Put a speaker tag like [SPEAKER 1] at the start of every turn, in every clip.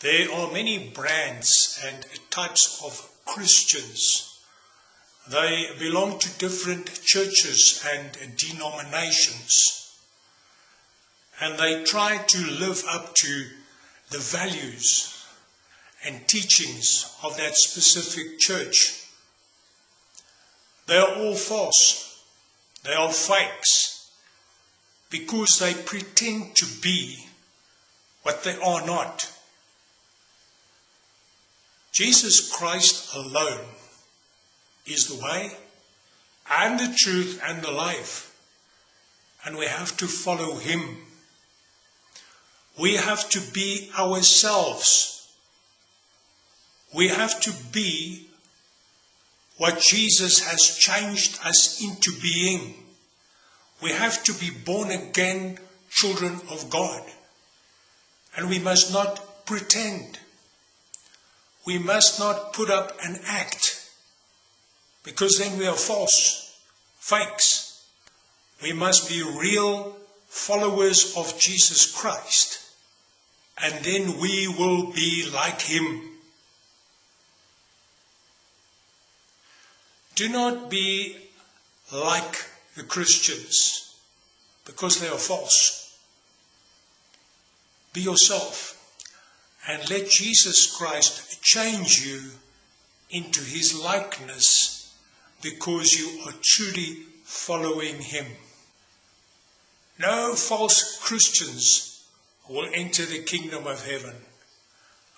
[SPEAKER 1] There are many brands and types of Christians. They belong to different churches and denominations. And they try to live up to the values and teachings of that specific church. They are all false. They are fakes because they pretend to be what they are not. Jesus Christ alone is the way and the truth and the life. And we have to follow him. We have to be ourselves. We have to be what Jesus has changed us into being. We have to be born again children of God. And we must not pretend. We must not put up an act because then we are false, fakes. We must be real followers of Jesus Christ and then we will be like him. Do not be like the Christians because they are false. Be yourself and let Jesus Christ change you into his likeness because you are truly following him. No false Christians will enter the kingdom of heaven.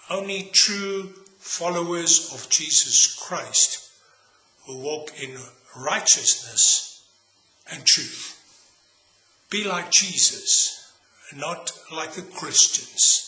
[SPEAKER 1] Only true followers of Jesus Christ who walk in righteousness and truth. Be like Jesus, not like the Christians.